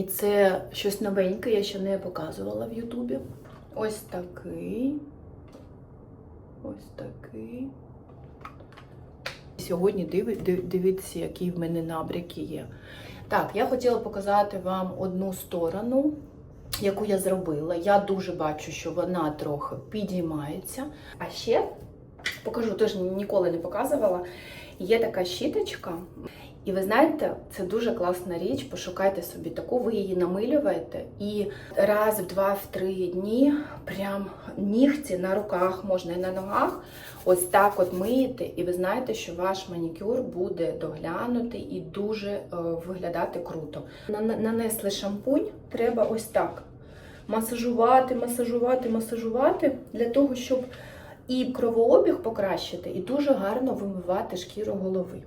І це щось новеньке, я ще не показувала в Ютубі. Ось такий. Ось такий. Сьогодні дивіться, які в мене набряки є. Так, я хотіла показати вам одну сторону, яку я зробила. Я дуже бачу, що вона трохи підіймається. А ще покажу, теж ніколи не показувала. Є така щіточка. І ви знаєте, це дуже класна річ. Пошукайте собі таку, ви її намилюєте і раз в два, в три дні прям нігті на руках, можна і на ногах, ось так от миєте, і ви знаєте, що ваш манікюр буде доглянутий і дуже е, виглядати круто. Нанесли шампунь, треба ось так масажувати, масажувати, масажувати для того, щоб і кровообіг покращити, і дуже гарно вимивати шкіру голови.